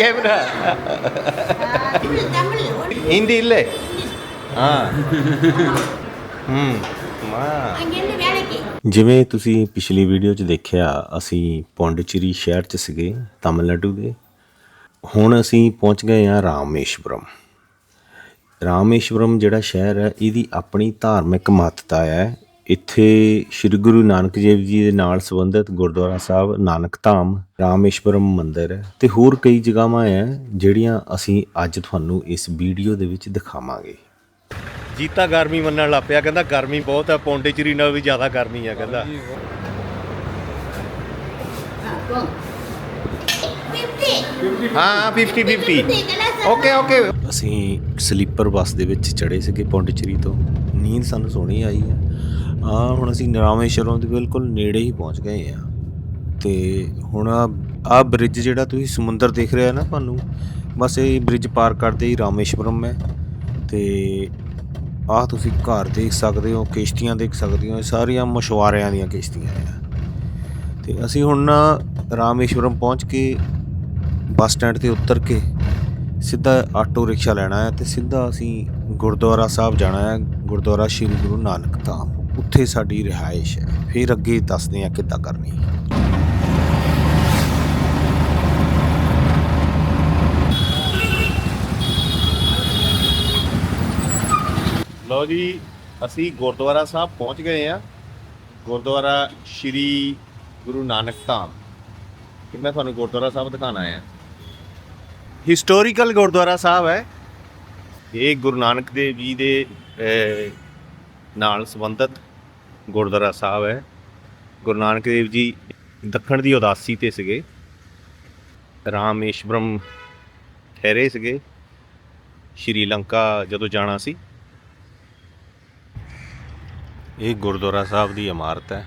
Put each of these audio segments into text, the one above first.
Camera Hindi இல்லை ஆ ਹੂੰ ਜਿਵੇਂ ਤੁਸੀਂ ਪਿਛਲੀ ਵੀਡੀਓ 'ਚ ਦੇਖਿਆ ਅਸੀਂ ਪੌਂਡੀਚੇਰੀ ਸ਼ਹਿਰ 'ਚ ਸੀਗੇ ਤਾਮਿਲਨਾਡੂ ਦੇ। ਹੁਣ ਅਸੀਂ ਪਹੁੰਚ ਗਏ ਹਾਂ ਰਾਮੇਸ਼ਵਰਮ। ਰਾਮੇਸ਼ਵਰਮ ਜਿਹੜਾ ਸ਼ਹਿਰ ਹੈ ਇਹਦੀ ਆਪਣੀ ਧਾਰਮਿਕ ਮਹੱਤਤਾ ਹੈ। ਇੱਥੇ ਸ੍ਰੀ ਗੁਰੂ ਨਾਨਕ ਦੇਵ ਜੀ ਦੇ ਨਾਲ ਸੰਬੰਧਿਤ ਗੁਰਦੁਆਰਾ ਸਾਹਿਬ ਨਾਨਕ ਧਾਮ ਰਾਮੇਸ਼ਵਰਮ ਮੰਦਿਰ ਹੈ ਤੇ ਹੋਰ ਕਈ ਜਗ੍ਹਾਵਾਂ ਹੈ ਜਿਹੜੀਆਂ ਅਸੀਂ ਅੱਜ ਤੁਹਾਨੂੰ ਇਸ ਵੀਡੀਓ ਦੇ ਵਿੱਚ ਦਿਖਾਵਾਂਗੇ। ਜੀਤਾ ਗਰਮੀ ਮੰਨਣ ਲੱਗ ਪਿਆ ਕਹਿੰਦਾ ਗਰਮੀ ਬਹੁਤ ਹੈ ਪੌਂਡੇਚਰੀ ਨਾਲ ਵੀ ਜ਼ਿਆਦਾ ਗਰਮੀ ਹੈ ਕਹਿੰਦਾ ਅਸੀਂ ਸਲੀਪਰ ਬੱਸ ਦੇ ਵਿੱਚ ਚੜੇ ਸੀਗੇ ਪੌਂਡੇਚਰੀ ਤੋਂ। ਨੀਂਦ ਸਾਨੂੰ ਸੋਹਣੀ ਆਈ ਹੈ। ਆ ਹੁਣ ਅਸੀਂ ਰਾਮੇਸ਼ਵਰਮ ਦੇ ਬਿਲਕੁਲ ਨੇੜੇ ਹੀ ਪਹੁੰਚ ਗਏ ਆ ਤੇ ਹੁਣ ਆ ਬ੍ਰਿਜ ਜਿਹੜਾ ਤੁਸੀਂ ਸਮੁੰਦਰ ਦੇਖ ਰਿਹਾ ਨਾ ਤੁਹਾਨੂੰ, ਬਸ ਇਹ ਬ੍ਰਿਜ ਪਾਰ ਕਰਦੇ ਹੀ ਰਾਮੇਸ਼ਵਰਮ ਹੈ। ਤੇ ਆਹ ਤੁਸੀਂ ਘਰ ਦੇਖ ਸਕਦੇ ਹੋ, ਕਿਸ਼ਤੀਆਂ ਦੇਖ ਸਕਦੇ ਹੋ, ਇਹ ਸਾਰੀਆਂ ਮਸ਼ਵਾਰਿਆਂ ਦੀਆਂ ਕਿਸ਼ਤੀਆਂ ਆ ਤੇ ਅਸੀਂ ਹੁਣ ਨਾ ਰਾਮੇਸ਼ਵਰਮ ਪਹੁੰਚ ਕੇ ਬੱਸ ਸਟੈਂਡ ਤੇ ਉਤਰ ਕੇ ਸਿੱਧਾ ਆਟੋ ਰਿਕਸ਼ਾ ਲੈਣਾ ਹੈ ਤੇ ਸਿੱਧਾ ਅਸੀਂ ਗੁਰਦੁਆਰਾ ਸਾਹਿਬ ਜਾਣਾ ਹੈ, ਗੁਰਦੁਆਰਾ ਸ੍ਰੀ ਗੁਰੂ ਨਾਨਕ ਧਾਮ। ਉੱਥੇ ਸਾਡੀ ਰਿਹਾਇਸ਼ ਹੈ। ਫਿਰ ਅੱਗੇ ਦੱਸਦੇ ਹਾਂ ਕਿੱਦਾਂ ਕਰਨੀ ਲਓ ਜੀ ਅਸੀਂ ਗੁਰਦੁਆਰਾ ਸਾਹਿਬ ਪਹੁੰਚ ਗਏ ਆ ਗੁਰਦੁਆਰਾ ਸ਼੍ਰੀ ਗੁਰੂ ਨਾਨਕ ਧਾਮ। ਕਿ ਮੈਂ ਤੁਹਾਨੂੰ ਗੁਰਦੁਆਰਾ ਸਾਹਿਬ ਦਿਖਾਣਾ ਆ ਹਿਸਟੋਰੀਕਲ ਗੁਰਦੁਆਰਾ ਸਾਹਿਬ ਹੈ। ਇਹ ਗੁਰੂ ਨਾਨਕ ਦੇਵ ਜੀ ਦੇ ਨਾਲ ਸੰਬੰਧਿਤ ਗੁਰਦੁਆਰਾ ਸਾਹਿਬ ਹੈ। ਗੁਰੂ ਨਾਨਕ ਦੇਵ ਜੀ ਦੱਖਣ ਦੀ ਉਦਾਸੀ ਤੇ ਸੀਗੇ। ਰਾਮੇਸ਼ਵਰਮ ਠਹਿਰੇ ਸੀਗੇ। ਸ਼੍ਰੀਲੰਕਾ ਜਦੋਂ ਜਾਣਾ ਸੀ। ਇਹ ਗੁਰਦੁਆਰਾ ਸਾਹਿਬ ਦੀ ਇਮਾਰਤ ਹੈ।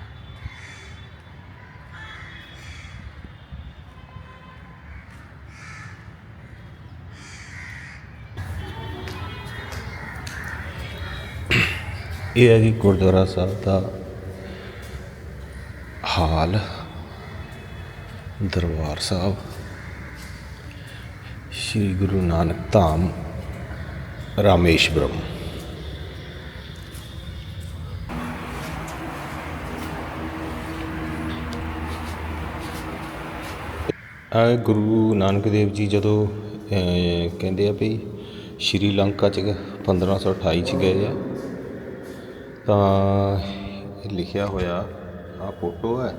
ਇਹ ਹੈ ਜੀ ਗੁਰਦੁਆਰਾ ਸਾਹਿਬ ਦਾ ਹਾਲ, ਦਰਬਾਰ ਸਾਹਿਬ, ਸ੍ਰੀ ਗੁਰੂ ਨਾਨਕ ਧਾਮ, ਰਾਮੇਸ਼ਵਰਮ। ਆ ਗੁਰੂ ਨਾਨਕ ਦੇਵ ਜੀ ਜਦੋਂ ਕਹਿੰਦੇ ਆ ਵੀ ਸ਼੍ਰੀਲੰਕਾ ਚ 1528 ਚ ਗਏ ਆ ਤਾਂ ਲਿਖਿਆ ਹੋਇਆ ਆ ਫੋਟੋ ਹੈ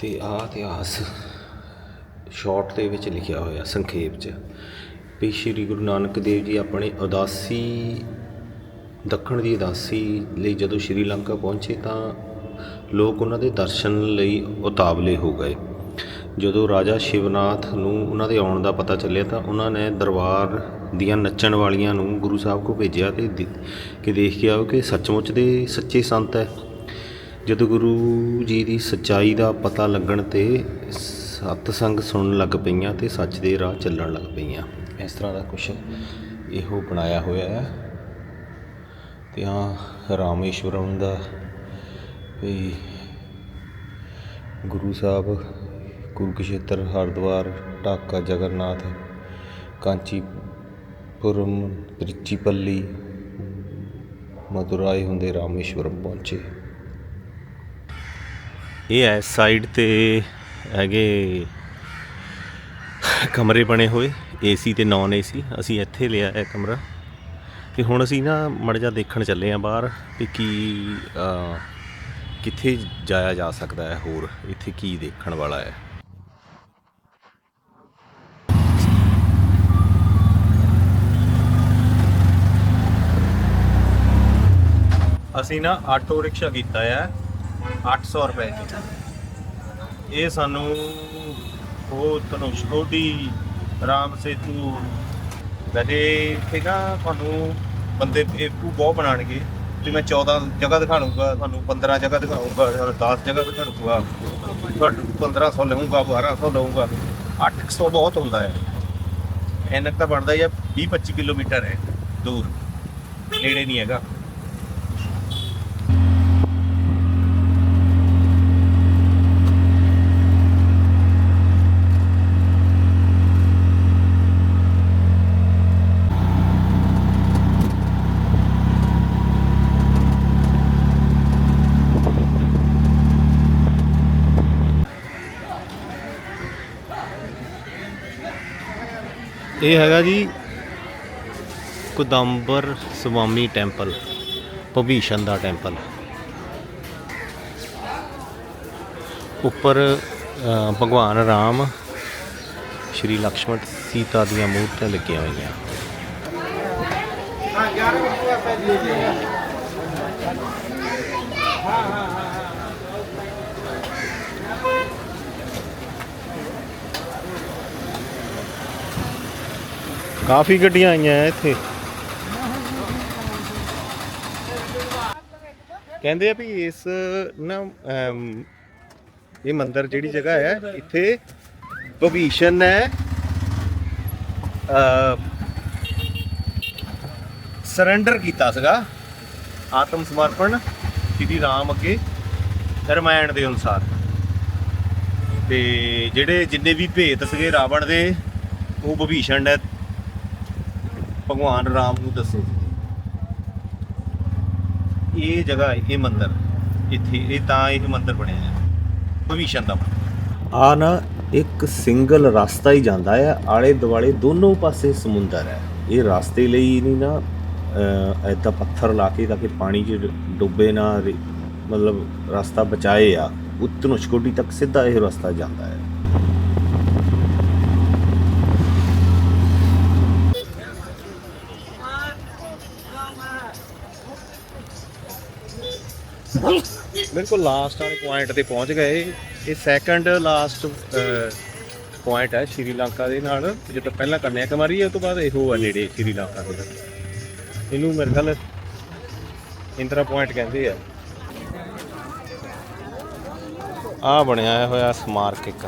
ਤੇ ਆ ਇਤਿਹਾਸ ਸ਼ਾਰਟ ਦੇ ਵਿੱਚ ਲਿਖਿਆ ਹੋਇਆ ਸੰਖੇਪ ਚ ਵੀ ਸ਼੍ਰੀ ਗੁਰੂ ਨਾਨਕ ਦੇਵ ਜੀ ਆਪਣੇ ਉਦਾਸੀ, ਦੱਖਣ ਦੀ ਉਦਾਸੀ ਲਈ ਜਦੋਂ ਸ਼੍ਰੀਲੰਕਾ ਪਹੁੰਚੇ ਤਾਂ ਲੋਕ ਉਹਨਾਂ ਦੇ ਦਰਸ਼ਨ ਲਈ ਉਤਾਵਲੇ ਹੋ ਗਏ। ਜਦੋਂ ਰਾਜਾ ਸ਼ਿਵਨਾਥ ਨੂੰ ਉਹਨਾਂ ਦੇ ਆਉਣ ਦਾ ਪਤਾ ਚੱਲਿਆ ਤਾਂ ਉਹਨਾਂ ਨੇ ਦਰਬਾਰ ਦੀਆਂ ਨੱਚਣ ਵਾਲੀਆਂ ਨੂੰ ਗੁਰੂ ਸਾਹਿਬ ਕੋ ਭੇਜਿਆ ਤੇ ਦੇ- ਕਿ ਦੇਖ ਕੇ ਆਓ ਕਿ ਸੱਚਮੁੱਚ ਦੇ ਸੱਚੇ ਸੰਤ ਹੈ। ਜਦੋਂ ਗੁਰੂ ਜੀ ਦੀ ਸੱਚਾਈ ਦਾ ਪਤਾ ਲੱਗਣ ਤੇ ਸਤ ਸੰਗ ਸੁਣਨ ਲੱਗ ਪਈਆਂ ਤੇ ਸੱਚ ਦੇ ਰਾਹ ਚੱਲਣ ਲੱਗ ਪਈਆਂ। ਇਸ ਤਰ੍ਹਾਂ ਦਾ ਕੁਝ ਇਹੋ ਬਣਾਇਆ ਹੋਇਆ ਹੈ। ਤੇ ਆ ਰਾਮੇਸ਼ਵਰਮ ਦਾ ਵੀ ਗੁਰੂ ਸਾਹਿਬ ਕੁਰੂਕਸ਼ੇਤਰ, ਹਰਿਦੁਆਰ, ਢਾਕਾ, ਜਗਨਨਾਥ, ਕਾਂਚੀਪੁਰਮ, ਤ੍ਰਿਚੀਪੱਲੀ, ਮਦੁਰਾਈ ਹੁੰਦੇ ਰਾਮੇਸ਼ਵਰਮ ਪਹੁੰਚੇ। ਇਹ ਹੈ ਸਾਈਡ ਤੇ ਹੈਗੇ ਕਮਰੇ ਬਣੇ ਹੋਏ ਏਸੀ ਤੇ ਨਾਨ ਏਸੀ ਅਸੀਂ ਇੱਥੇ ਲਿਆ ਹੈ ਕਮਰਾ। ਤੇ ਹੁਣ ਅਸੀਂ ਨਾ ਮੜ ਜਾ ਦੇਖਣ ਚੱਲੇ ਆ ਬਾਹਰ ਵੀ ਕੀ ਕਿੱਥੇ ਜਾਇਆ ਜਾ ਸਕਦਾ ਹੈ ਹੋਰ। ਇੱਥੇ ਕੀ ਦੇਖਣ ਵਾਲਾ ਹੈ। ਅਸੀਂ ਨਾ ਆਟੋ ਰਿਕਸ਼ਾ ਕੀਤਾ ਹੈ 800 ਰੁਪਏ ਚ ਇਹ ਸਾਨੂੰ ਉਹ ਧਨੁਸ਼ਕੋ ਦੀ ਰਾਮ ਸੇਤੂ ਵੈਸੇ ਇੱਥੇ ਤੁਹਾਨੂੰ ਬੰਦੇ ਬੇਵਕੂਫ ਬਹੁਤ ਬਣਾਣਗੇ ਤੇ ਮੈਂ 14 ਜਗ੍ਹਾ ਦਿਖਾਣੂਗਾ ਤੁਹਾਨੂੰ 15 ਜਗ੍ਹਾ ਦਿਖਾਊਂਗਾ 10 ਜਗ੍ਹਾ ਦਿਖਾਉਂਗਾ ਤੁਹਾਨੂੰ 1500 ਲਵਾਂਗਾ 1200 ਲਵਾਂਗਾ 800 ਬਹੁਤ ਹੁੰਦਾ ਹੈ। ਇੰਨਾ ਕੁ ਤਾਂ ਬਣਦਾ ਹੀ ਆ 20 25 ਕਿਲੋਮੀਟਰ ਹੈ, ਦੂਰ। ਨੇੜੇ ਨਹੀਂ ਹੈਗਾ। ਇਹ ਹੈਗਾ ਜੀ ਕੁਦੰਬਰ ਸਵਾਮੀ ਟੈਂਪਲ, ਭਵੀਸ਼ਨ ਦਾ ਟੈਂਪਲ। ਉੱਪਰ ਭਗਵਾਨ ਰਾਮ, ਸ਼੍ਰੀ ਲਕਸ਼ਮਣ ਸੀਤਾ ਦੀਆਂ ਮੂਰਤੀਆਂ ਲੱਗੀਆਂ ਹੋਈਆਂ। ਕਾਫੀ ਗੱਡੀਆਂ ਆਈਆਂ ਇੱਥੇ। ਕਹਿੰਦੇ ਆ ਵੀ ਇਸ ਨਾ ਅਮ, ਇਹ ਮੰਦਿਰ ਜਿਹੜੀ ਜਗ੍ਹਾ ਹੈ ਇੱਥੇ ਭਵੀਸ਼ਨ ਹੈ। ਸਰੈਂਡਰ ਕੀਤਾ ਸੀਗਾ। ਆਤਮ ਸਮਰਪਣ ਸ੍ਰੀ ਰਾਮ ਅੱਗੇ ਰਮਾਇਣ ਦੇ ਅਨੁਸਾਰ। ਤੇ ਜਿਹੜੇ ਜਿੰਨੇ ਵੀ ਭੇਤ ਸੀਗੇ ਰਾਵਣ ਦੇ ਉਹ ਭਵੀਸ਼ਨ ਨੇ ਭਗਵਾਨ ਰਾਮ ਨੂੰ ਦੱਸੇ। ਇਹ ਜਗ੍ਹਾ, ਇਹ ਮੰਦਿਰ, ਇੱਥੇ, ਇਹ ਤਾਂ ਇਹ ਮੰਦਿਰ ਬਣਿਆ ਹੈ। ਭਵੀਸ਼ਨ ਦਾ ਆ ਨਾ, ਇੱਕ ਸਿੰਗਲ ਰਸਤਾ ਹੀ ਜਾਂਦਾ ਹੈ। ਆਲੇ ਦੁਆਲੇ ਦੋਨੋਂ ਪਾਸੇ ਸਮੁੰਦਰ ਹੈ। ਇਹ ਰਸਤੇ ਲਈ ਨਹੀਂ ਨਾ ਐਦਾਂ ਪੱਥਰ ਲਾ ਕੇ ਤਾਂ ਕਿ ਪਾਣੀ 'ਚ ਡੁੱਬੇ ਨਾ ਮਤਲਬ ਰਸਤਾ ਬਚਾਏ ਆ। ਉੱਤਰ ਨੁਸ਼ਕੋਟੀ ਤੱਕ ਸਿੱਧਾ ਇਹ ਰਸਤਾ ਜਾਂਦਾ ਹੈ। ਬਿਲਕੁਲ ਲਾਸਟ ਵਾਲੇ ਪੁਆਇੰਟ ਤੇ ਪਹੁੰਚ ਗਏ। ਇਹ ਸੈਕੰਡ ਲਾਸਟ ਪੁਆਇੰਟ ਹੈ ਸ਼੍ਰੀਲੰਕਾ ਦੇ ਨਾਲ। ਜਦੋਂ ਪਹਿਲਾਂ ਕੰਨਿਆ ਕੁਮਾਰੀ ਹੈ ਉਸ ਤੋਂ ਬਾਅਦ ਇਹੋ ਆ ਨੇੜੇ ਸ਼੍ਰੀਲੰਕਾ ਦੇ ਇਹਨੂੰ ਮੇਰੇ ਖਿਆਲ ਇੰਦਰਾ ਪੁਆਇੰਟ ਕਹਿੰਦੇ ਆ। ਆ ਬਣਿਆ ਹੋਇਆ ਸਮਾਰਕ ਇੱਕ।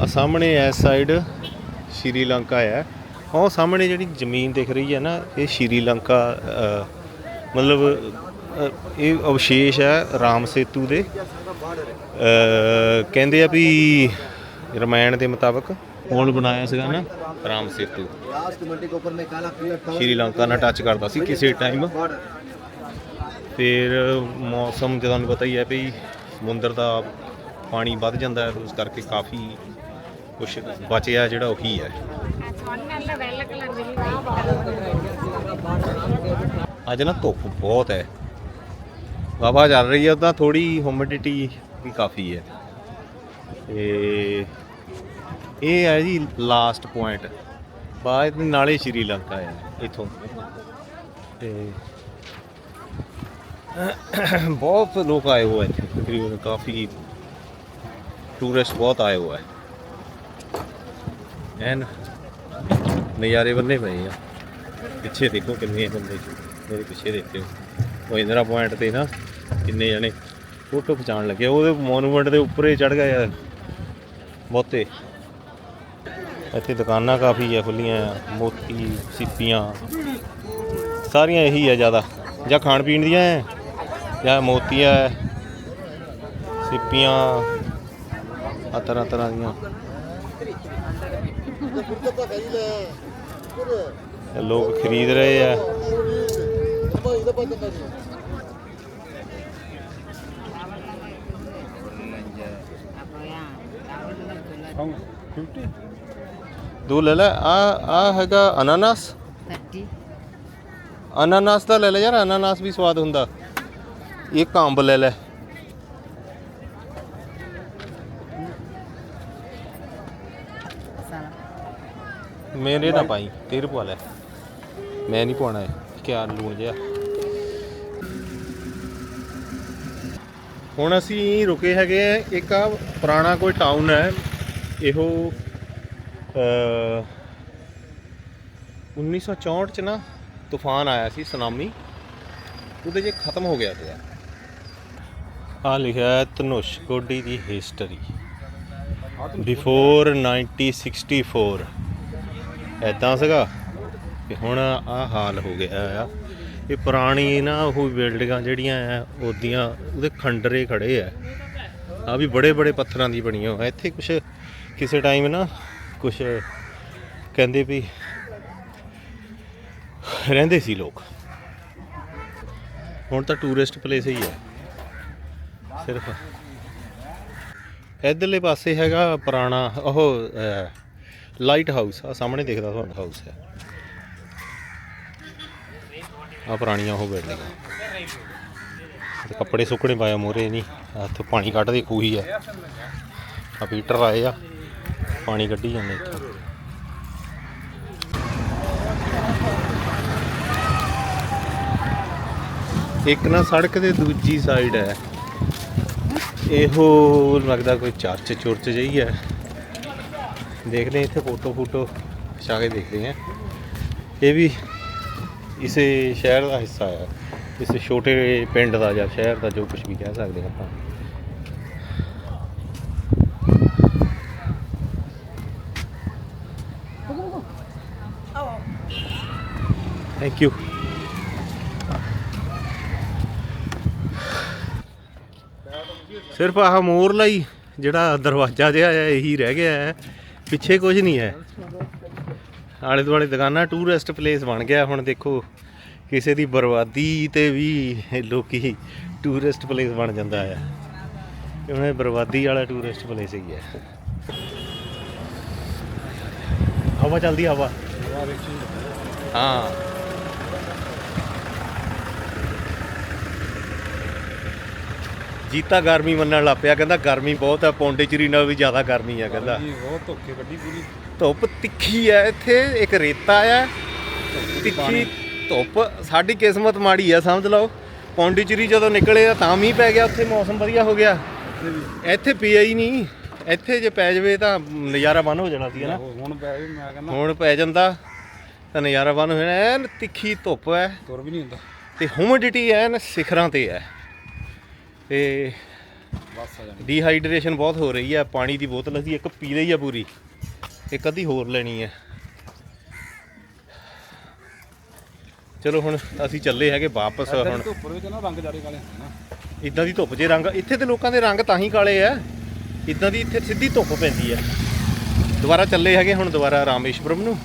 ਆ ਸਾਹਮਣੇ ਇਸ ਸਾਈਡ ਸ਼੍ਰੀਲੰਕਾ ਹੈ। ਉਹ ਸਾਹਮਣੇ ਜਿਹੜੀ ਜ਼ਮੀਨ ਦਿਖ ਰਹੀ ਹੈ ਨਾ, ਇਹ ਸ਼੍ਰੀਲੰਕਾ ਮਤਲਬ ਇਹ ਅਵਸ਼ੇਸ਼ ਹੈ ਰਾਮ ਸੇਤੂ ਦੇ। ਕਹਿੰਦੇ ਆ ਵੀ ਰਮਾਇਣ ਦੇ ਮੁਤਾਬਕ ਪੁਲ ਬਣਾਇਆ ਸੀਗਾ ਨਾ? ਰਾਮ ਸੇਤੂ। ਸ਼੍ਰੀਲੰਕਾ ਨਾਲ ਟੱਚ ਕਰਦਾ ਸੀ ਕਿਸੇ ਟਾਈਮ ਫਿਰ ਮੌਸਮ ਜਦੋਂ ਤੁਹਾਨੂੰ ਪਤਾ ਹੀ ਹੈ ਵੀ ਸਮੁੰਦਰ ਦਾ ਪਾਣੀ ਵੱਧ ਜਾਂਦਾ ਹੈ, ਉਸ ਕਰਕੇ ਕਾਫੀ ਕੁਝ ਬਚਿਆ ਜਿਹੜਾ ਉਹੀ ਹੈ। ਅੱਜ ਨਾ ਧੁੱਪ ਬਹੁਤ ਹੈ। ਹਵਾ ਚੱਲ ਰਹੀ ਹੈ, ਤਾਂ ਥੋੜੀ ਹਿਊਮਿਡਿਟੀ ਵੀ ਕਾਫੀ ਹੈ। ਤੇ ਇਹ ਹੈ ਜੀ ਲਾਸਟ ਪੁਆਇੰਟ ਬਾਅਦ ਨਾਲੇ ਸ਼੍ਰੀਲੰਕਾ ਹੈ, ਇਥੋਂ। ਤੇ ਬਹੁਤ ਲੋਕ ਆਏ ਹੋਏ ਇੱਥੇ, ਤਕਰੀਬਨ ਕਾਫੀ ਟੂਰਿਸਟ ਬਹੁਤ ਆਏ ਹੋਏ। ਹੈ ਐਨ ਨਜ਼ਾਰੇ ਬੰਨੇ ਪਏ ਆ। ਪਿੱਛੇ ਦੇਖੋ ਕਿੰਨੇ ਬੰਦੇ ਮੇਰੇ ਪਿੱਛੇ ਦੇਖਿਓ। ਉਹ ਇੰਦਰਾ ਪੁਆਇੰਟ ਤੇ ਨਾ ਕਿੰਨੇ ਜਣੇ ਫੋਟੋ ਖਿਚਾਉਣ ਲੱਗੇ। ਉਹਦੇ ਮੋਨੂਮੈਂਟ ਦੇ ਉੱਪਰ ਹੀ ਚੜ ਗਏ ਆ ਬਹੁਤੇ। ਇੱਥੇ ਦੁਕਾਨਾਂ ਕਾਫੀ ਆ ਖੁੱਲੀਆਂ ਆ, ਮੋਤੀ, ਸਿੱਪੀਆਂ। ਸਾਰੀਆਂ ਇਹੀ ਆ ਜ਼ਿਆਦਾ। ਜਾਂ ਖਾਣ ਪੀਣ ਦੀਆਂ ਹੈ ਜਾਂ ਮੋਤੀਆਂ ਹੈ ਸਿੱਪੀਆਂ ਆ ਤਰ੍ਹਾਂ ਤਰ੍ਹਾਂ ਦੀਆਂ। ਇਹ ਲੋਕ ਖਰੀਦ ਰਹੇ ਆ। ਦੋ ਲੈ ਲੈ ਆ ਆ ਹੈਗਾ ਅਨਾਨਾਸ। ਅਨਾਨਾਸ ਦਾ ਲੈ ਲੈ ਯਾਰ ਅਨਾਨਾਸ ਵੀ ਸਵਾਦ ਹੁੰਦਾ। ਇੱਕ ਅੰਬ ਲੈ ਲੈ। ਮੇਰੇ ਨਾ ਪਾਈ ਤੇਰੇ ਪਵਾ ਲੈ। ਮੈਂ ਨਹੀਂ ਪਾਉਣਾ ਹੈ ਕਿਆ ਲੂਣ ਜਿਹਾ। ਹੁਣ ਅਸੀਂ ਰੁਕੇ ਹੈਗੇ ਆ, ਇੱਕ ਆ ਪੁਰਾਣਾ ਕੋਈ ਟਾਊਨ ਹੈ, ਇਹੋ ਅ 1964 ਚ ਨਾ ਤੂਫਾਨ ਆਇਆ ਸੀ ਸੁਨਾਮੀ ਉਹਦੇ 'ਚ ਖਤਮ ਹੋ ਗਿਆ ਪਿਆ। ਆ ਲਿਖਿਆ ਹੈ ਧਨੁਸ਼ਕੋਡੀ ਦੀ ਹਿਸਟਰੀ ਬਿਫੋਰ 1964 ਐਦਾਂ ਸੀਗਾ ਤੇ ਹੁਣ ਆ ਹਾਲ ਹੋ ਗਿਆ ਆ। ਇਹ ਪੁਰਾਣੀ ਨਾ ਉਹ ਬਿਲਡਿੰਗਾਂ ਜਿਹੜੀਆਂ ਆ, ਉਹਦੀਆਂ, ਉਹਦੇ ਖੰਡਰੇ ਖੜੇ ਆ। ਆ ਵੀ ਬੜੇ ਬੜੇ ਪੱਥਰਾਂ ਦੀ ਬਣੀਆਂ ਹੋਇਆ ਇੱਥੇ ਕੁਛ, ਕਿਸੇ ਟਾਈਮ ਨਾ ਕੁਛ ਕਹਿੰਦੇ ਵੀ ਰਹਿੰਦੇ ਸੀ ਲੋਕ। ਹੁਣ ਤਾਂ ਟੂਰਿਸਟ ਪਲੇਸ ਹੀ ਹੈ ਸਿਰਫ। ਇਧਰਲੇ ਪਾਸੇ ਹੈਗਾ ਪੁਰਾਣਾ ਉਹ ਲਾਈਟ ਹਾਊਸ ਆ ਸਾਹਮਣੇ ਦਿਖਦਾ ਤੁਹਾਨੂੰ ਹਾਊਸ ਹੈ। ਆ ਪੁਰਾਣੀਆਂ ਉਹ ਬਿਲਡਿੰਗਾਂ। ਤੇ ਕੱਪੜੇ ਸੁੱਕਣੇ ਪਾਇਆ ਮੋਰੇ ਨਹੀਂ ਇੱਥੇ ਪਾਣੀ ਕੱਢਦੇ ਖੂਹੀ ਆ। ਆ ਪੀਟਰ ਆਏ ਆ। ਪਾਣੀ ਕੱਢੀ ਜਾਂਦੇ ਇੱਥੋਂ। ਇੱਕ ਨਾ ਸੜਕ ਦੇ ਦੂਜੀ ਸਾਈਡ ਹੈ। ਇਹੋ ਲੱਗਦਾ ਕੋਈ ਚਰਚ ਚੁਰਚ ਜਿਹੀ ਹੈ। ਦੇਖਦੇ ਹਾਂ, ਇੱਥੇ ਫੋਟੋ ਫੋਟੋ ਖਿਚਾ ਕੇ ਦੇਖਦੇ ਹਾਂ। ਇਹ ਵੀ ਇਸੇ ਸ਼ਹਿਰ ਦਾ ਹਿੱਸਾ ਹੈ ਇਸ ਛੋਟੇ ਪਿੰਡ ਦਾ ਜਾਂ ਸ਼ਹਿਰ ਦਾ ਜੋ ਕੁਝ ਵੀ ਕਹਿ ਸਕਦੇ ਹਾਂ ਆਪਾਂ। ਥੈਂਕ ਯੂ ਸਿਰਫ ਆਹ ਮੋਰਲਾ ਹੀ ਜਿਹੜਾ ਦਰਵਾਜ਼ਾ ਜਿਹਾ ਹੈ ਇਹੀ ਰਹਿ ਗਿਆ ਹੈ। ਪਿੱਛੇ ਕੁਝ ਨਹੀਂ ਹੈ। ਆਲੇ ਦੁਆਲੇ ਦੁਕਾਨਾਂ ਟੂਰਿਸਟ ਪਲੇਸ ਬਣ ਗਿਆ। ਹੁਣ ਦੇਖੋ, ਕਿਸੇ ਦੀ ਬਰਬਾਦੀ ਤੇ ਵੀ ਲੋਕੀ ਟੂਰਿਸਟ ਪਲੇਸ ਬਣ ਜਾਂਦਾ ਆ। ਹੁਣ ਇਹ ਬਰਬਾਦੀ ਵਾਲਾ ਟੂਰਿਸਟ ਪਲੇਸ ਹੀ ਹੈ। ਹਵਾ ਚੱਲਦੀ ਹਵਾ। ਹਾਂ। ਜੀਤਾ ਗਰਮੀ ਮੰਨਣ ਲੱਗ ਪਿਆ ਕਹਿੰਦਾ ਗਰਮੀ ਬਹੁਤ ਹੈ ਪੌਂਡੇਚਰੀ ਨਾਲ ਵੀ ਜ਼ਿਆਦਾ ਗਰਮੀ ਹੈ ਕਹਿੰਦਾ। ਬਹੁਤ ਧੋਖੇ ਕੱਢੀ ਪੂਰੀ। ਧੁੱਪ ਤਿੱਖੀ ਹੈ ਇੱਥੇ ਇੱਕ ਰੇਤਾ ਹੈ ਤਿੱਖੀ ਧੁੱਪ ਸਾਡੀ ਕਿਸਮਤ ਮਾੜੀ ਆ ਸਮਝ ਲਓ। ਪੌਂਡੀਚਰੀ ਜਦੋਂ ਨਿਕਲੇ ਆ ਤਾਂ ਮੀਂਹ ਪੈ ਗਿਆ ਉੱਥੇ ਮੌਸਮ ਵਧੀਆ ਹੋ ਗਿਆ। ਇੱਥੇ ਪਿਆ ਹੀ ਨਹੀਂ। ਇੱਥੇ ਜੇ ਪੈ ਜਾਵੇ ਤਾਂ ਨਜ਼ਾਰਾ ਬੰਨ ਹੋ ਜਾਣਾ ਸੀ ਨਾ ਹੁਣ ਪੈ ਗਏ ਮੈਂ ਕਹਿੰਦਾ। ਹੁਣ ਪੈ ਜਾਂਦਾ ਤਾਂ ਨਜ਼ਾਰਾ ਬੰਨ ਹੋ ਜਾਣਾ। ਐਨ ਤਿੱਖੀ ਧੁੱਪ ਹੈ ਤੁਰ ਵੀ ਨਹੀਂ ਹੁੰਦਾ। ਤੇ ਹਿਊਮਿਡਿਟੀ ਐਨ ਸਿਖਰਾਂ ਤੇ ਹੈ ਤੇ ਬਸ ਆ ਜਾਣੀ ਡੀਹਾਈਡਰੇਸ਼ਨ ਬਹੁਤ ਹੋ ਰਹੀ ਹੈ ਪਾਣੀ ਦੀ ਬੋਤਲ ਅਸੀਂ ਇੱਕ ਪੀ ਲਈ ਆ ਪੂਰੀ ਇੱਕ ਅੱਧੀ ਹੋਰ ਲੈਣੀ ਹੈ। ਚਲੋ ਹੁਣ ਅਸੀਂ ਚੱਲੇ ਹੈਗੇ ਵਾਪਸ ਹੁਣ। ਧੁੱਪ ਵਿੱਚ ਨਾ ਰੰਗ ਜਾਰੇ ਕਾਲੇ ਹੁੰਦੇ ਨਾ। ਇਦਾਂ ਦੀ ਧੁੱਪ ਜੇ ਰੰਗ ਇੱਥੇ ਤੇ ਲੋਕਾਂ ਦੇ ਰੰਗ ਤਾਂ ਹੀ ਕਾਲੇ ਆ। ਇਦਾਂ ਦੀ ਇੱਥੇ ਸਿੱਧੀ ਧੁੱਪ ਪੈਂਦੀ ਹੈ ਦੁਬਾਰਾ ਚੱਲੇ ਹੈਗੇ ਹੁਣ ਦੁਬਾਰਾ ਰਾਮੇਸ਼ਵਰਮ ਨੂੰ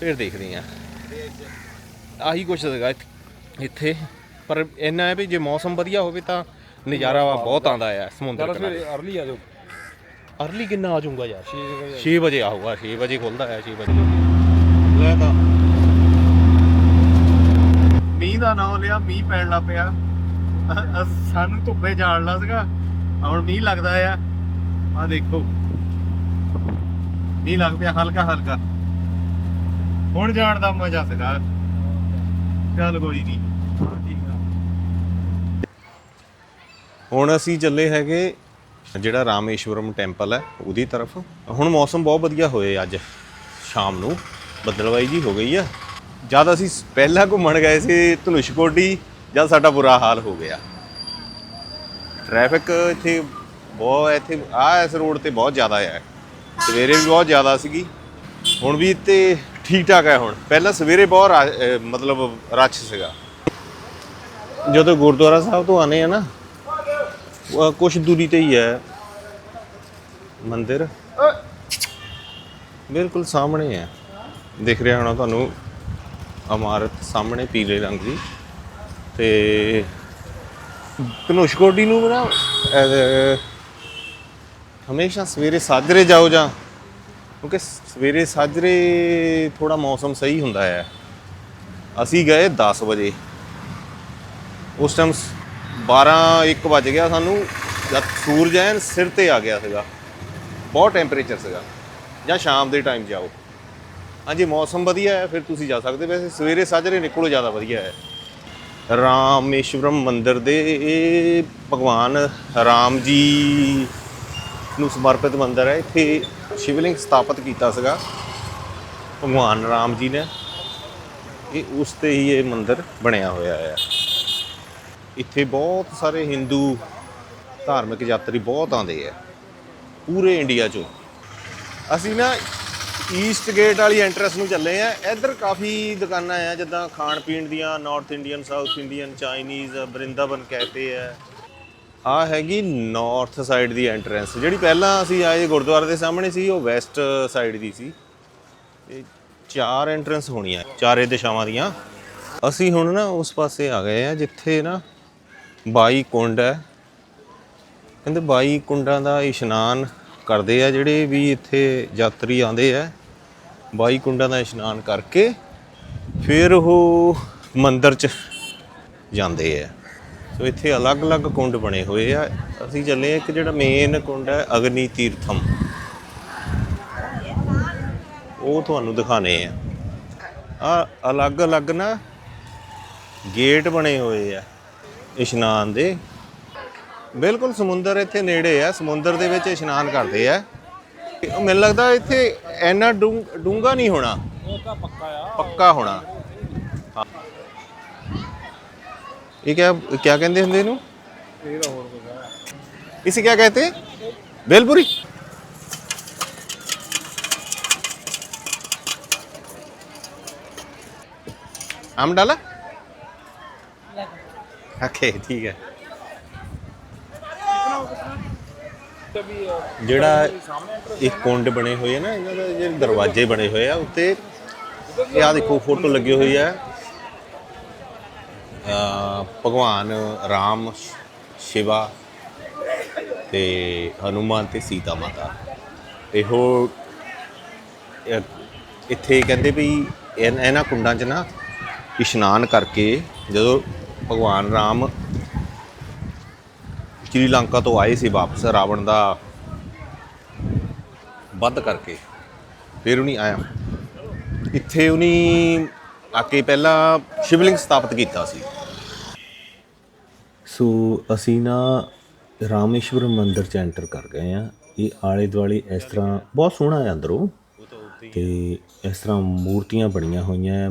ਫਿਰ ਦੇਖਦੇ ਆ ਆਹੀ ਕੁਛ ਇੱਥੇ- ਇੱਥੇ। ਪਰ ਇੰਨਾ ਹੈ ਵੀ ਜੇ ਮੌਸਮ ਵਧੀਆ ਹੋਵੇ ਤਾਂ ਨਜ਼ਾਰਾ ਬਹੁਤ ਆਉਂਦਾ ਆ ਸਮੁੰਦਰ ਚਲ ਕਿਨਾਰੇ। ਅਰਲੀ ਆ ਜਾਓ। ਅਰਲੀ ਕਿੰਨਾ ਆ ਜਾਊਗਾ ਯਾਰ? 6 ਵਜੇ 6 ਵਜੇ ਆਊਗਾ 6 ਵਜੇ ਖੁੱਲਦਾ ਹੈ 6 ਵਜੇ। ਲੈ ਤਾਂ। ਮੀਂਹ ਦਾ ਨਾਮ ਲਿਆ ਮੀਂਹ ਪੈਣ ਲੱਗ ਪਿਆ। ਸਾਨੂੰ ਧੁੱਪੇ ਜਾਣਨਾ ਸੀਗਾ। ਹੁਣ ਮੀਂਹ ਲੱਗਦਾ ਆ। ਆ ਦੇਖੋ। ਮੀਂਹ ਲੱਗ ਪਿਆ ਹਲਕਾ ਹਲਕਾ। ਹੁਣ ਜਾਣ ਦਾ ਮਜ਼ਾ ਸੀਗਾ। ਚੱਲ ਕੋਈ ਨਹੀਂ ਹੁਣ ਅਸੀਂ ਚੱਲੇ ਹੈਗੇ ਜਿਹੜਾ ਰਾਮੇਸ਼ਵਰਮ ਟੈਂਪਲ ਹੈ, ਉਹਦੀ ਤਰਫ। ਹੁਣ ਮੌਸਮ ਬਹੁਤ ਵਧੀਆ ਹੋਏ ਅੱਜ, ਸ਼ਾਮ ਨੂੰ। ਬੱਦਲਵਾਈ ਜੀ, ਹੋ ਗਈ ਆ। ਜਦ ਅਸੀਂ ਪਹਿਲਾਂ ਘੁੰਮਣ ਗਏ ਸੀ ਧਨੁਸ਼ਕੋਟੀ ਜਦ ਸਾਡਾ ਬੁਰਾ ਹਾਲ ਹੋ ਗਿਆ। ਟ੍ਰੈਫਿਕ ਇੱਥੇ ਬਹੁਤ, ਇੱਥੇ ਆ ਇਸ ਰੋਡ ਤੇ ਬਹੁਤ ਜ਼ਿਆਦਾ ਹੈ ਸਵੇਰੇ ਵੀ ਬਹੁਤ ਜ਼ਿਆਦਾ ਸੀਗੀ। ਹੁਣ ਵੀ ਇੱਥੇ ਠੀਕ ਠਾਕ ਹੈ ਹੁਣ। ਪਹਿਲਾਂ ਸਵੇਰੇ ਬਹੁਤ ਮਤਲਬ ਰਸ਼ ਸੀਗਾ। ਜਦੋਂ ਗੁਰਦੁਆਰਾ ਸਾਹਿਬ ਤੋਂ ਆਨੇ ਆ ਨਾ ਕੁਛ ਦੂਰੀ ਤੇ ਹੀ ਹੈ। ਮੰਦਿਰ। ਬਿਲਕੁਲ ਸਾਹਮਣੇ ਹੈ। ਦਿਖ ਰਿਹਾ ਹੋਣਾ ਤੁਹਾਨੂੰ ਇਮਾਰਤ ਸਾਹਮਣੇ ਪੀਲੇ ਰੰਗ ਦੀ। ਤੇ ਧਨੁਸ਼ਕੋਟੀ ਨੂੰ ਨਾ ਹਮੇਸ਼ਾ ਸਵੇਰੇ ਸਾਜਰੇ ਜਾਓ ਜਾਂ ਕਿਉਂਕਿ ਸਵੇਰੇ ਸਾਜਰੇ ਥੋੜਾ ਮੌਸਮ ਸਹੀ ਹੁੰਦਾ ਹੈ। ਅਸੀਂ ਗਏ 10 ਵਜੇ। ਉਸ ਟਾਈਮ 12 1 ਵਜ ਗਿਆ ਸਾਨੂੰ, ਜਦ ਸੂਰਜ ਐਨ ਸਿਰ ਤੇ ਆ ਗਿਆ ਸੀਗਾ। ਬਹੁਤ ਟੈਂਪਰੇਚਰ ਸੀਗਾ। ਜਾਂ ਸ਼ਾਮ ਦੇ ਟਾਈਮ ਜਾਓ। ਹਾਂਜੀ, ਮੌਸਮ ਵਧੀਆ ਹੈ, ਫਿਰ ਤੁਸੀਂ ਜਾ ਸਕਦੇ ਵੈਸੇ ਸਵੇਰੇ ਸਾਜਰੇ ਨਿਕਲੋ, ਜ਼ਿਆਦਾ ਵਧੀਆ ਹੈ। ਰਾਮੇਸ਼ਵਰਮ ਮੰਦਿਰ ਦੇ ਭਗਵਾਨ ਰਾਮ ਜੀ ਨੂੰ ਸਮਰਪਿਤ ਮੰਦਿਰ ਹੈ। ਇੱਥੇ ਸ਼ਿਵਲਿੰਗ ਸਥਾਪਿਤ ਕੀਤਾ ਸੀਗਾ ਭਗਵਾਨ ਰਾਮ ਜੀ ਨੇ। ਇਹ ਉਸ ਤੇ ਹੀ ਇਹ ਮੰਦਿਰ ਬਣਿਆ ਹੋਇਆ ਹੈ। ਇੱਥੇ ਬਹੁਤ ਸਾਰੇ ਹਿੰਦੂ ਧਾਰਮਿਕ ਯਾਤਰੀ ਬਹੁਤ ਆਉਂਦੇ ਆ, ਪੂਰੇ ਇੰਡੀਆ ਚੋਂ। ਅਸੀਂ ਨਾ ਈਸਟ ਗੇਟ ਵਾਲੀ ਐਂਟਰੈਂਸ ਨੂੰ ਚੱਲੇ ਆ, ਇੱਧਰ ਕਾਫੀ ਦੁਕਾਨਾਂ ਆ, ਜਿੱਦਾਂ ਖਾਣ ਪੀਣ ਦੀਆਂ north Indian south Indian Chinese Brindavan ਕਹਤੇ ਆ। ਆ ਹੈਗੀ ਨਾਰਥ ਸਾਈਡ ਦੀ ਐਂਟਰੈਂਸ ਜਿਹੜੀ ਪਹਿਲਾਂ ਅਸੀਂ ਆਏ ਗੁਰਦੁਆਰੇ ਦੇ ਸਾਹਮਣੇ ਸੀ, ਉਹ ਵੈਸਟ ਸਾਈਡ ਦੀ ਸੀ। ਇਹ ਚਾਰ ਐਂਟਰੈਂਸ ਹੋਣੀਆਂ, ਚਾਰੇ ਦਿਸ਼ਾਵਾਂ ਦੀਆਂ। ਅਸੀਂ ਹੁਣ ਨਾ ਉਸ ਪਾਸੇ ਆ ਗਏ ਆ, ਜਿੱਥੇ ਨਾ ਬਾਈ ਕੁੰਡ ਹੈ। ਕਹਿੰਦੇ 22 ਕੁੰਡਾਂ ਦਾ ਇਸ਼ਨਾਨ ਕਰਦੇ ਆ ਜਿਹੜੇ ਵੀ ਇੱਥੇ ਯਾਤਰੀ ਆਉਂਦੇ ਆ। 22 ਕੁੰਡਾਂ ਦਾ ਇਸ਼ਨਾਨ ਕਰਕੇ ਫਿਰ ਉਹ ਮੰਦਿਰ 'ਚ ਜਾਂਦੇ ਆ। ਸੋ ਇੱਥੇ ਅਲੱਗ-ਅਲੱਗ ਕੁੰਡ ਬਣੇ ਹੋਏ ਆ। ਅਸੀਂ ਚੱਲੇ ਆ ਇੱਕ ਜਿਹੜਾ ਮੇਨ ਕੁੰਡ ਹੈ, ਅਗਨੀ ਤੀਰਥਮ। ਉਹ ਤੁਹਾਨੂੰ ਦਿਖਾਣੇ ਆ। ਆ ਅਲੱਗ-ਅਲੱਗ ਨਾ ਗੇਟ ਬਣੇ ਹੋਏ ਆ। ਇਸ਼ਨਾਨ ਦੇ। ਬਿਲਕੁਲ ਸਮੁੰਦਰ ਇੱਥੇ ਨੇੜੇ ਆ ਸਮੁੰਦਰ ਦੇ ਵਿੱਚ ਇਸ਼ਨਾਨ ਕਰਦੇ ਆ। ਮੈਨੂੰ ਲੱਗਦਾ ਇੱਥੇ ਐਨਾ ਡੂੰਗਾ ਨਹੀਂ ਹੋਣਾ। ਪੱਕਾ ਹੋਣਾ। ਇਹ ਕਿਆ ਕਿਆ ਕਹਿੰਦੇ ਹੁੰਦੇ ਇਹਨੂੰ? ਇਹਦਾ ਹੋਰ ਕੁਝ ਹੈ। ਇਸੇ ਕਿਆ ਕਹਤੇ? ਬੇਲਪੁਰੀ। ਆਮ ਡਾਲਾ? बेलपुरी आम डाला ओके ठीक है ਜਿਹੜਾ ਇੱਕ ਕੁੰਡ ਬਣੇ ਹੋਏ ਆ ਨਾ ਇਹਨਾਂ ਦੇ ਜਿਹੜੇ ਦਰਵਾਜ਼ੇ ਬਣੇ ਹੋਏ ਆ ਉੱਤੇ ਇਹ ਆ ਦੇਖੋ ਫੋਟੋ ਲੱਗੀ ਹੋਈ ਹੈ ਅ, ਭਗਵਾਨ ਰਾਮ ਸ਼ਿਵਾ ਤੇ ਹਨੂਮਾਨ ਤੇ ਸੀਤਾ ਮਾਤਾ ਇਹੋ ਇਹ- ਇੱਥੇ ਕਹਿੰਦੇ ਵੀ ਇਨ- ਇਹਨਾਂ ਕੁੰਡਾਂ 'ਚ ਨਾ ਇਸ਼ਨਾਨ ਕਰਕੇ ਜਦੋਂ ਭਗਵਾਨ ਰਾਮ ਸ਼੍ਰੀਲੰਕਾ ਤੋਂ ਆਏ ਸੀ ਵਾਪਸ ਰਾਵਣ ਦਾ ਵੱਧ ਕਰਕੇ। ਫਿਰ ਉਹਨੇ ਆਇਆ। ਇੱਥੇ ਉਹਨੇ ਆ ਕੇ ਪਹਿਲਾਂ ਸ਼ਿਵਲਿੰਗ ਸਥਾਪਿਤ ਕੀਤਾ ਸੀ। ਸੋ ਅਸੀਂ ਨਾ ਰਾਮੇਸ਼ਵਰਮ ਮੰਦਿਰ ਚ ਐਂਟਰ ਕਰ ਗਏ ਆ ਇਹ ਆਲੇ ਦੁਆਲੇ ਇਸ ਤਰ੍ਹਾਂ ਬਹੁਤ ਸੋਹਣਾ ਹੈ ਅੰਦਰੋਂ। ਤੇ ਇਸ ਤਰ੍ਹਾਂ ਮੂਰਤੀਆਂ ਬਣੀਆਂ ਹੋਈਆਂ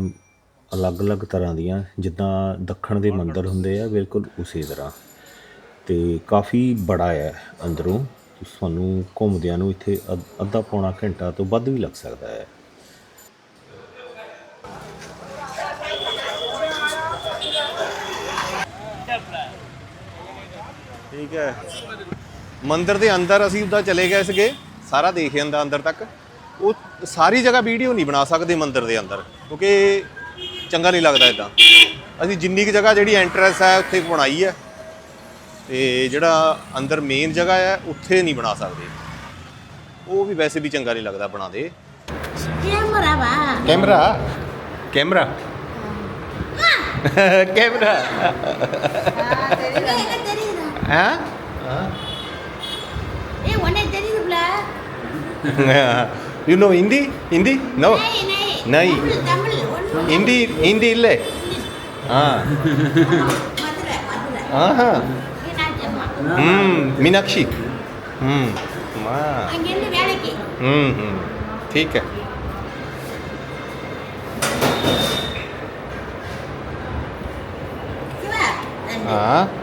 ਅਲੱਗ-ਅਲੱਗ ਤਰ੍ਹਾਂ ਦੀਆਂ, ਜਿੱਦਾਂ ਦੱਖਣ ਦੇ ਮੰਦਰ ਹੁੰਦੇ ਆ, ਬਿਲਕੁਲ ਉਸੇ ਤਰ੍ਹਾਂ। ਅਤੇ ਕਾਫੀ ਬੜਾ ਹੈ ਅੰਦਰੋਂ। ਤੁਹਾਨੂੰ ਘੁੰਮਦਿਆਂ ਨੂੰ ਇੱਥੇ ਅੱਧ- ਅੱਧਾ ਪੌਣਾ ਘੰਟਾ ਤੋਂ ਵੱਧ ਵੀ ਲੱਗ ਸਕਦਾ ਹੈ। ਠੀਕ ਹੈ। ਮੰਦਿਰ ਦੇ ਅੰਦਰ ਅਸੀਂ ਉੱਦਾਂ ਚਲੇ ਗਏ ਸੀਗੇ, ਸਾਰਾ ਦੇਖ ਜਾਂਦਾ ਅੰਦਰ ਤੱਕ। ਉਹ ਸਾਰੀ ਜਗ੍ਹਾ ਵੀਡੀਓ ਨਹੀਂ ਬਣਾ ਸਕਦੇ ਮੰਦਿਰ ਦੇ ਅੰਦਰ, ਕਿਉਂਕਿ ਚੰਗਾ ਨਹੀਂ ਲੱਗਦਾ ਇਦਾਂ ਅਸੀਂ ਜਿੰਨੀ ਕਿ ਜਗ੍ਹਾ ਜਿਹੜੀ ਐਂਟਰੈਂਸ ਹੈ ਉੱਥੇ ਬਣਾਈ ਹੈ। ਤੇ ਜਿਹੜਾ ਅੰਦਰ ਮੇਨ ਜਗ੍ਹਾ ਹੈ ਉੱਥੇ ਨਹੀਂ ਬਣਾ ਸਕਦੇ। ਉਹ ਵੀ ਵੈਸੇ ਵੀ ਚੰਗਾ ਨਹੀਂ ਲੱਗਦਾ ਬਣਾ ਦੇ ਕੈਮਰਾ ਵਾ। ਕੈਮਰਾ? ਕੈਮਰਾ? ਕੈਮਰਾ। ਤੇਰੀ ਦਾ ਹਾਂ ਇਹ ਉਹਨੇ ਤੇਰੀ ਬਲਾ you know Hindi Hindi no ਨਹੀਂ। நை. ஹிந்தி ஹிந்தி இல்லை. ஆ. ஆஹா. ம் மீனாட்சி. ம் மா. ம் ம். ठीक है. हाँ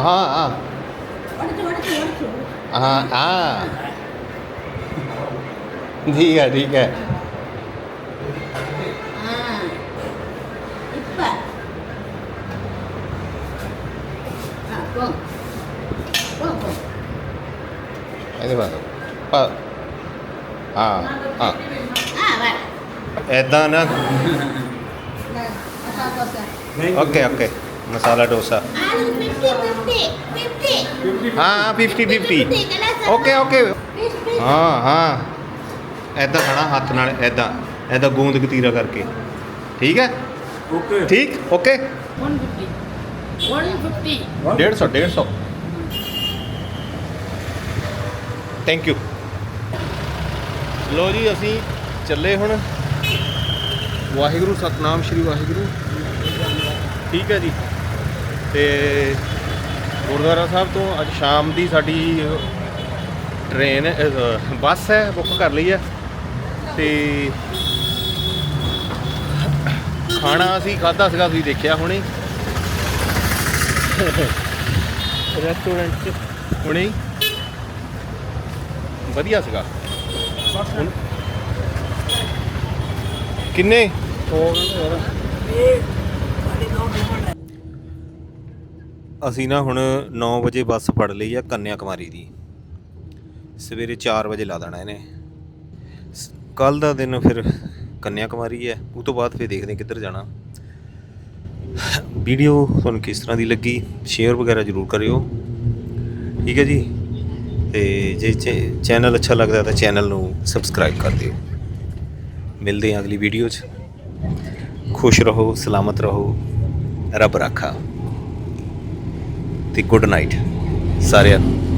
ஆ ஆ हाँ हाँ ठीक है ठीक है ഇത് ആ ആ ഏതാണ് ഓക്കെ ഓക്കെ मसाला डोसा हाँ हाँ फिफ्टी फिफ्टी ਓਕੇ ਓਕੇ ਹਾਂ ਹਾਂ ਐਦਾਂ ਖੜਾ ਹੱਥ ਨਾਲ ਐਦਾਂ ਐਦਾਂ ਗੂੰਦ ਗਤੀਰਾ ਕਰਕੇ। ਠੀਕ ਹੈ? ਓਕੇ ਠੀਕ? ਓਕੇ 150 150 150 150 ਥੈਂਕ ਯੂ ਲੋ ਜੀ ਅਸੀਂ ਚੱਲੇ ਹੁਣ। ਵਾਹਿਗੁਰੂ ਸਤਨਾਮ ਸ਼੍ਰੀ ਵਾਹਿਗੁਰੂ। ਠੀਕ ਹੈ ਜੀ। ਤੇ ਗੁਰਦੁਆਰਾ ਸਾਹਿਬ ਤੋਂ ਅੱਜ ਸ਼ਾਮ ਦੀ ਸਾਡੀ ਟ੍ਰੇਨ ਅਹ, ਬੱਸ ਹੈ ਬੁੱਕ ਕਰ ਲਈ ਹੈ। ਤੇ ਖਾਣਾ ਅਸੀਂ ਖਾਧਾ ਸੀਗਾ ਤੁਸੀਂ ਦੇਖਿਆ ਹੁਣੇ। ਰੈਸਟੋਰੈਂਟ 'ਚ। ਹੁਣੇ। ਹੀ। ਵਧੀਆ ਸੀਗਾ। ਹੁਣ- ਕਿੰਨੇ? ਅਸੀਂ ਨਾ ਹੁਣ 9 ਵਜੇ ਬੱਸ ਫੜ ਲਈ ਆ ਕੰਨਿਆ ਕੁਮਾਰੀ ਦੀ। ਸਵੇਰੇ 4 ਵਜੇ ਲਾ ਦੇਣਾ ਇਹਨੇ। ਸ- ਕੱਲ ਦਾ ਦਿਨ ਫਿਰ ਕੰਨਿਆ ਕੁਮਾਰੀ ਹੈ, ਉਹ ਤੋਂ ਬਾਅਦ ਫਿਰ ਦੇਖਦੇ ਕਿੱਧਰ ਜਾਣਾ। ਵੀਡੀਓ ਤੁਹਾਨੂੰ ਕਿਸ ਤਰ੍ਹਾਂ ਦੀ ਲੱਗੀ, ਸ਼ੇਅਰ ਵਗੈਰਾ ਜ਼ਰੂਰ ਕਰਿਓ। ਠੀਕ ਹੈ ਜੀ? ਤੇ ਜੇ ਚੈ- ਚੈਨਲ ਅੱਛਾ ਲੱਗਦਾ ਤਾਂ ਚੈਨਲ ਨੂੰ ਸਬਸਕ੍ਰਾਈਬ ਕਰ ਦਿਓ। ਮਿਲਦੇ ਹਾਂ ਅਗਲੀ ਵੀਡੀਓ 'ਚ। ਖੁਸ਼ ਰਹੋ, ਸਲਾਮਤ ਰਹੋ, ਰੱਬ ਰਾਖਾ। ਤੇ ਗੁੱਡ ਨਾਈਟ ਸਾਰਿਆਂ ਨੂੰ।